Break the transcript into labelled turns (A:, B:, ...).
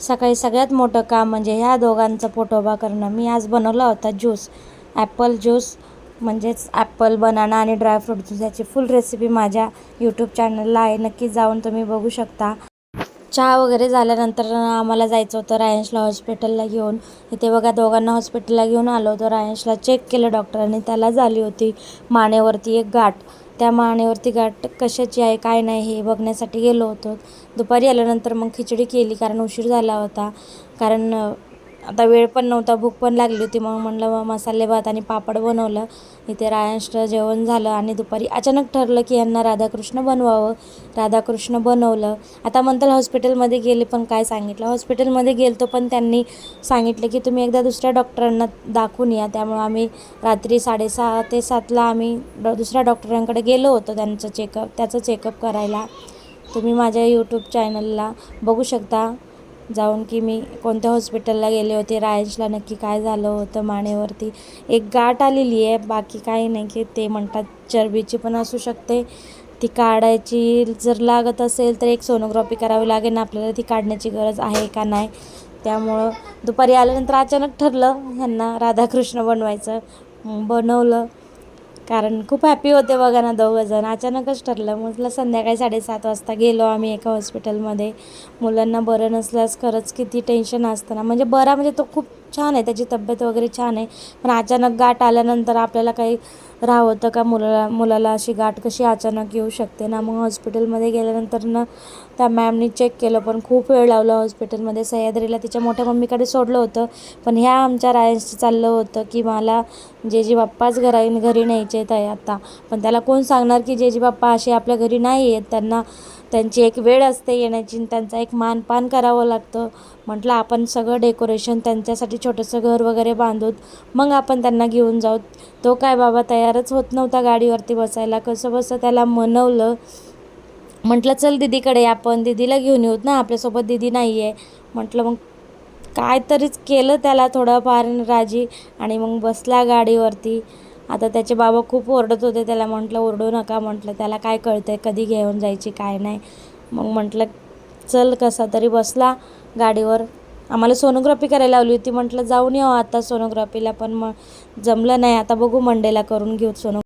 A: सकाळी सगळ्यात मोठं काम म्हणजे ह्या दोघांचा पोटोबा करणं. मी आज बनवला होता ज्यूस. ॲपल ज्यूस म्हणजेच ॲपल बनाना आणि ड्रायफ्रूट ज्यूस. याची फुल रेसिपी माझ्या यूट्यूब चॅनलला आहे. नक्की जाऊन तुम्ही बघू शकता. चहा वगैरे झाल्यानंतर आम्हाला जायचं होतं रायन्सला हॉस्पिटलला घेऊन. इथे बघा दोघांना हॉस्पिटलला घेऊन आलो होतो. रायन्सला चेक केलं डॉक्टरांनी त्याला झाली होती मानेवरती एक गाठ. त्या मानेवरती गाठ कशाची आहे काय नाही हे बघण्यासाठी गेलो होतो. दुपारी आल्यानंतर मग खिचडी केली कारण उशीर झाला होता. कारण आता वेळ पण नव्हता भूक पण लागली होती. मग म्हणलं मग मसाले भात आणि पापड बनवलं. इथे रायन्सचं जेवण झालं आणि दुपारी अचानक ठरलं की यांना राधाकृष्ण बनवावं. राधाकृष्ण बनवलं. आता म्हणतात हॉस्पिटलमध्ये गेले पण काय सांगितलं? हॉस्पिटलमध्ये गेलतो पण त्यांनी सांगितलं की तुम्ही एकदा दुसऱ्या डॉक्टरांना दाखवून या. त्यामुळं आम्ही रात्री साडेसहा ते सातला आम्ही दुसऱ्या डॉक्टरांकडे गेलो होतो त्यांचं चेकअप त्याचं चेकअप करायला. तुम्ही माझ्या यूट्यूब चॅनलला बघू शकता. जाऊन की मी कोणत्या हॉस्पिटलला गेले होते रायन्सला नक्की काय झालं होतं मानेवरती. एक गाठ आलेली आहे बाकी काही नाही की ते म्हणतात चरबीची पण असू शकते. ती काढायची जर लागत असेल तर एक सोनोग्राफी करावी लागेल ना आपल्याला ती काढण्याची गरज आहे का नाही? त्यामुळं दुपारी आल्यानंतर अचानक ठरलं ह्यांना राधाकृष्ण बनवायचं. बनवलं. कारण खूप हॅपी होते बघा ना दोघंजण. अचानकच ठरलं. म्हटलं संध्याकाळी साडेसात वाजता गेलो आम्ही एका हॉस्पिटलमध्ये मुलांना बरं नसल्यास खरंच किती टेन्शन असतं ना म्हणजे बरा म्हणजे तो खूप छान आहे. त्याची तब्येत वगैरे छान आहे. पण अचानक गाठ आल्यानंतर आपल्याला काही राहतं का? मुलाला मुलाला अशी गाठ कशी अचानक येऊ शकते ना? मग हॉस्पिटलमध्ये गेल्यानंतर ना त्या मॅमनी चेक केलं. पण खूप वेळ लावला हॉस्पिटलमध्ये सह्याद्रीला तिच्या मोठ्या मम्मीकडे सोडलं होतं. पण ह्या आमच्या रायन्सचं चाललं होतं की मला जे जे बाप्पाच घरा घरी न्यायचे आहेत आहे आता. पण त्याला कोण सांगणार की जेजी बाप्पा असे आपल्या घरी नाही आहेत त्यांना त्यांची एक वेळ असते येण्याची आणि त्यांचा एक मानपान करावं लागतं. म्हटलं आपण सगळं डेकोरेशन त्यांच्यासाठी छोटंसं घर वगैरे बांधूत मग आपण त्यांना घेऊन जाऊ. तो काय बाबा तयारच होत नव्हता गाडीवरती बसायला. कसं बसं त्याला मनवलं. म्हटलं चल दिदीकडे आपण दिदीला घेऊन येऊत ना. आपल्यासोबत दिदी नाही आहे म्हटलं मग काय तरीच केलं त्याला थोडंफार राजी. आणि मग बसला गाडीवरती. आता त्याचे बाबा खूप ओरडत होते. त्याला म्हटलं ओरडू नका म्हटलं. त्याला काय कळतंय? कधी घेऊन जायची काय नाही. मग म्हटलं चल कसा तरी बसला गाडीवर. आम्हाला सोनोग्राफी करायला लावली होती. म्हटलं जाऊन येऊ आता सोनोग्राफीला पण मग जमलं नाही. आता बघू मंडेला करून घेऊ सोनो